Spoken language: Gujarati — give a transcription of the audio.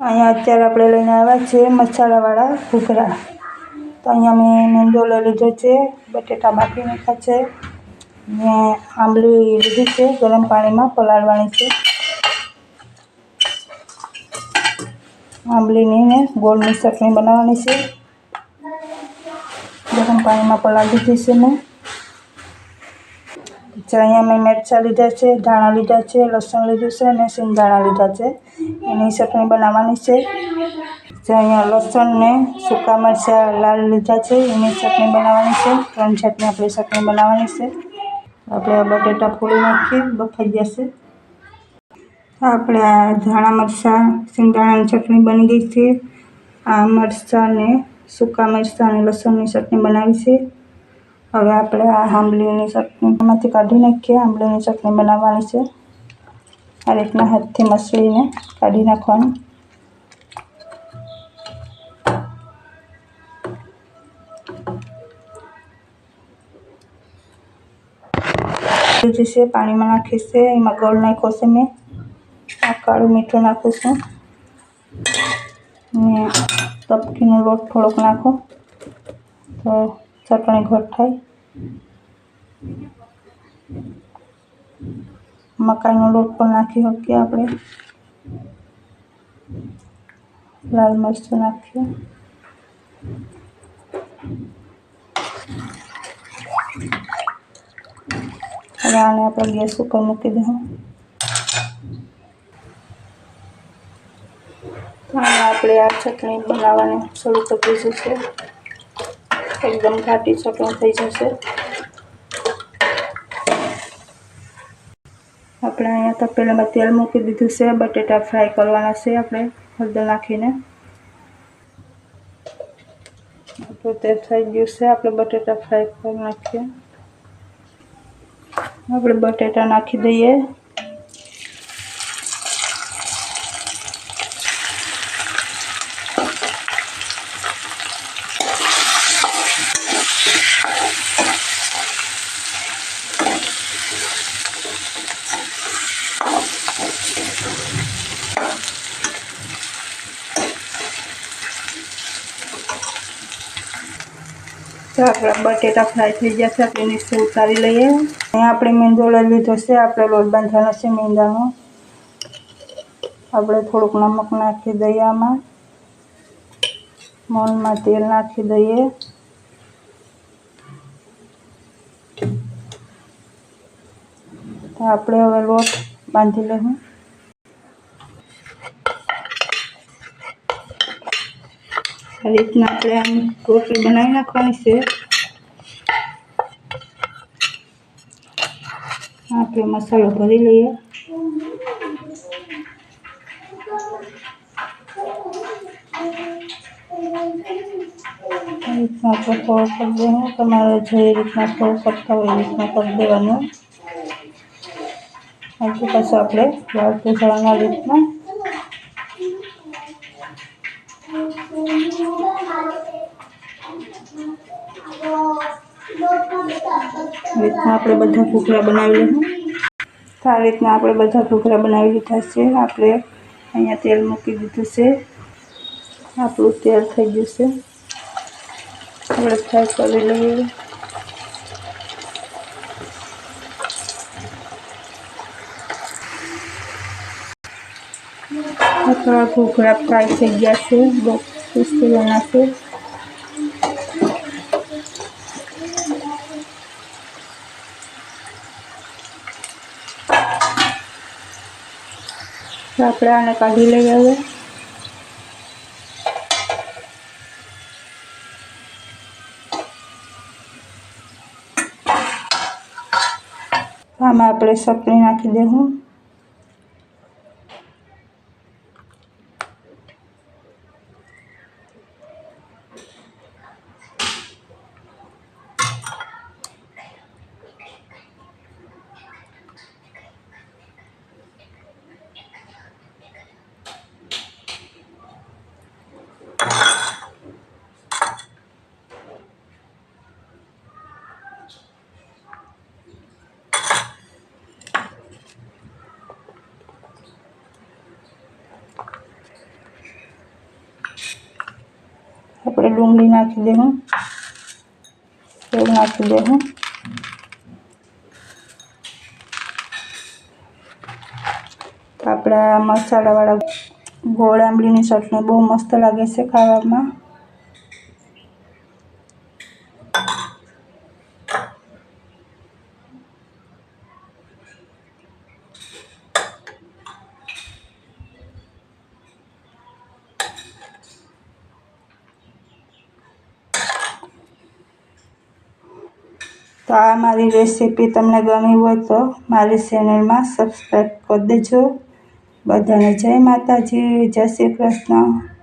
અહીંયા અત્યારે આપણે લઈને આવ્યા છે મસાલાવાળા ઘૂઘરા. તો અહીંયા મેં મેંદો લઈ લીધો છે, બટેટા બાફી નાખ્યા છે ને આંબલી લીધી છે, ગરમ પાણીમાં પલાળવાની છે. આંબલીની ને ગોળની ચટણી બનાવવાની છે. ગરમ પાણીમાં પલાળી દીધી છે મેં. અહીંયા મેં મરચાં લીધા છે, ધાણા લીધા છે, લસણ લીધું છે અને સિંગદાણા લીધા છે. એની ચટણી બનાવવાની છે. અહીંયા લસણ ને સૂકા મરચાં લાલ લીધા છે, એની ચટણી બનાવવાની છે. ત્રણ ચટણી આપણે ચટણી બનાવવાની છે. આપણે બટેટા ફોડી નાખીએ, બફાઈ જશે. આપણે આ ધાણા મરચાં, સિંગદાણાની ચટણી બની ગઈ છે. આ મરચાં ને સૂકા મરચાં અને લસણની ચટણી બનાવી છે. હવે આપણે આ આંબલીની ચટણીમાંથી કાઢી નાખીએ. આંબલીની ચટણી બનાવવાની છે. આ રીતના હાથથી મસળીને કાઢી નાખવાની. છે પાણીમાં નાખીશ એમાં ગોળ નાખ્યો છે મેં. આ કાળું મીઠું નાખું છું. ને તપકીનો લોટ થોડોક નાખો. તો ચટણી ગોઠાઈ મકાઈનો લોટ પણ નાખી શકીએ આપણે. લાલ મરચું નાખીએ. હવે આને આપણે ગેસ ઉપર મૂકી દઉં આપણે આ ચટણી બનાવવાની શરૂ કરી દીધું છે. એકદમ ઘાટી ચટણી થઈ જશે. આપણે અહીંયા તપેલામાં તેલ મૂકી દીધું છે, બટેટા ફ્રાય કરવાના છે આપણે, હળદર નાખીને. આપણું તેલ થઈ ગયું છે, આપણે બટેટા ફ્રાય કરી નાખીએ. આપણે બટેટા નાખી દઈએ. તો આપણા બટેટા ફ્રાય થઈ ગયા છે. આપણે નીચે ઉતારી લઈએ. અહીંયા આપણે મેંદો લઈ લીધો છે. આપણે લોટ બાંધવાનો છે મેંદાનો. આપણે થોડુંક નમક નાખી દઈએ આમાં. મોણમાં તેલ નાખી દઈએ. તો આપણે હવે લોટ બાંધી લઈશું આ રીતના આપણે આમ રોટલી બનાવી નાખવાની છે આપણે મસાલો ભરી લઈએ રીતના આપણે થોડો કરી દેવાનું તમારે જે રીતના થોડું કરતા હોય એ રીતના કરી દેવાનું હજી પાછું આપણે વાળતું જવાના રીતના રીતના આપણે બધા ઢોકળા બનાવી લઈશું તો આ રીતના આપણે બધા ઢોકળા બનાવી લીધા છે. આપણે અહીંયા તેલ મૂકી દીધું છે. આપણું તેલ થઈ ગયું છે. આપણે ફ્રાય કરી લઈએ. આપણા ઢોકળા ફ્રાય થઈ ગયા છે. બહુ ક્રિસ્પી બનાવશે આપણે આને કાઢી લઈએ હવે. આમાં આપણે સપરી નાખી દઈશું ડુંગળી નાખી દઉં સેવ નાખી દઉં આપણા મસાલાવાળા ગોળ આંબલીની ચટણી બહુ મસ્ત લાગે છે ખાવામાં. તો આ મારી રેસીપી તમને ગમી હોય તો મારી ચેનલમાં સબસ્ક્રાઈબ કરી દેજો. બધાને જય માતાજી, જય શ્રી કૃષ્ણ.